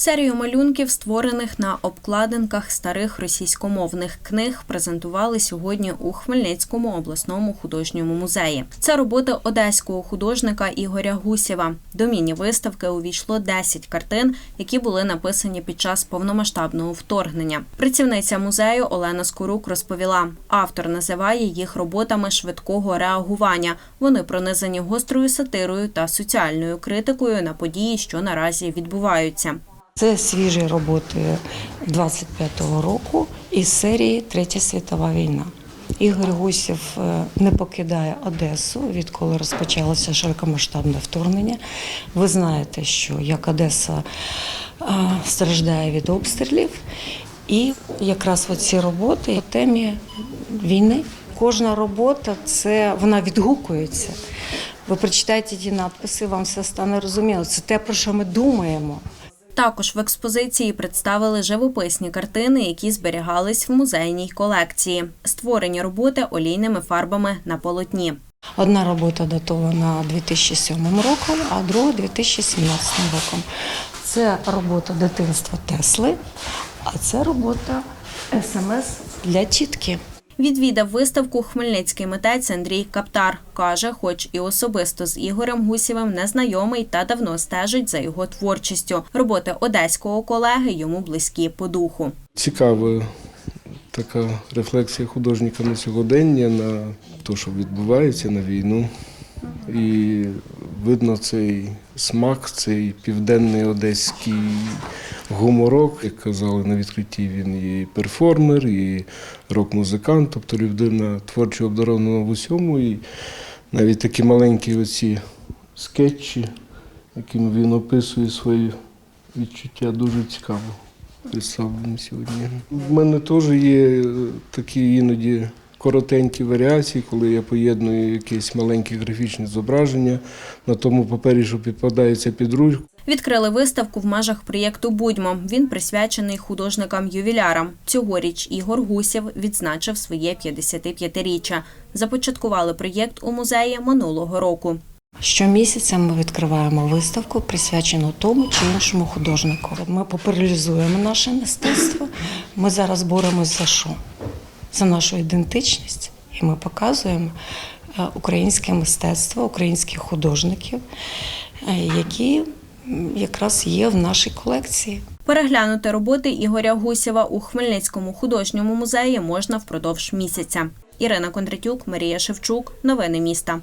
Серію малюнків, створених на обкладинках старих російськомовних книг, презентували сьогодні у Хмельницькому обласному художньому музеї. Це роботи одеського художника Ігоря Гусєва. До міні-виставки увійшло 10 картин, які були написані під час повномасштабного вторгнення. Працівниця музею Олена Скорук розповіла, автор називає їх роботами швидкого реагування. Вони пронизані гострою сатирою та соціальною критикою на події, що наразі відбуваються. Це свіжі роботи 25-го року із серії Третя світова війна. Ігор Гусєв е, не покидає Одесу, відколи розпочалося широкомасштабне вторгнення. Ви знаєте, що як Одеса е, страждає від обстрілів, і якраз ці роботи по темі війни. Кожна робота це вона відгукується. Ви прочитаєте ті надписи, вам все стане розуміло. Це те, про що ми думаємо. Також в експозиції представили живописні картини, які зберігались в музейній колекції. Створені роботи олійними фарбами на полотні. Одна робота датована 2007 роком, а друга 2017 роком. Це робота дитинства Тесли, а це робота СМС для тітки. Відвідав виставку хмельницький митець Андрій Каптар. Каже, хоч і особисто з Ігорем Гусєвим не знайомий та давно стежить за його творчістю. Роботи одеського колеги йому близькі по духу. Цікава така рефлексія художника на сьогодення, на те, що відбувається на війну. І видно цей смак, цей південний одеський гуморок. Як казали на відкритті, він і перформер, і рок-музикант, тобто людина творчо обдарована в усьому. І навіть такі маленькі оці скетчі, якими він описує свої відчуття, дуже цікаво представлені сьогодні. У мене теж є такі іноді коротенькі варіації, коли я поєдную якісь маленькі графічні зображення на тому папері, що підпадається під ручку. Відкрили виставку в межах проєкту Будьмо. Він присвячений художникам-ювілярам. Цьогоріч Ігор Гусєв відзначив своє 55-річчя. Започаткували проєкт у музеї минулого року. Щомісяця ми відкриваємо виставку, присвячену тому чи іншому художнику. Ми популяризуємо наше мистецтво. Ми зараз боремось за що? За нашу ідентичність. І ми показуємо е, українське мистецтво, українських художників, е, які якраз є в нашій колекції. Переглянути роботи Ігоря Гусєва у Хмельницькому художньому музеї можна впродовж місяця. Ірина Кондратюк, Марія Шевчук. Новини міста.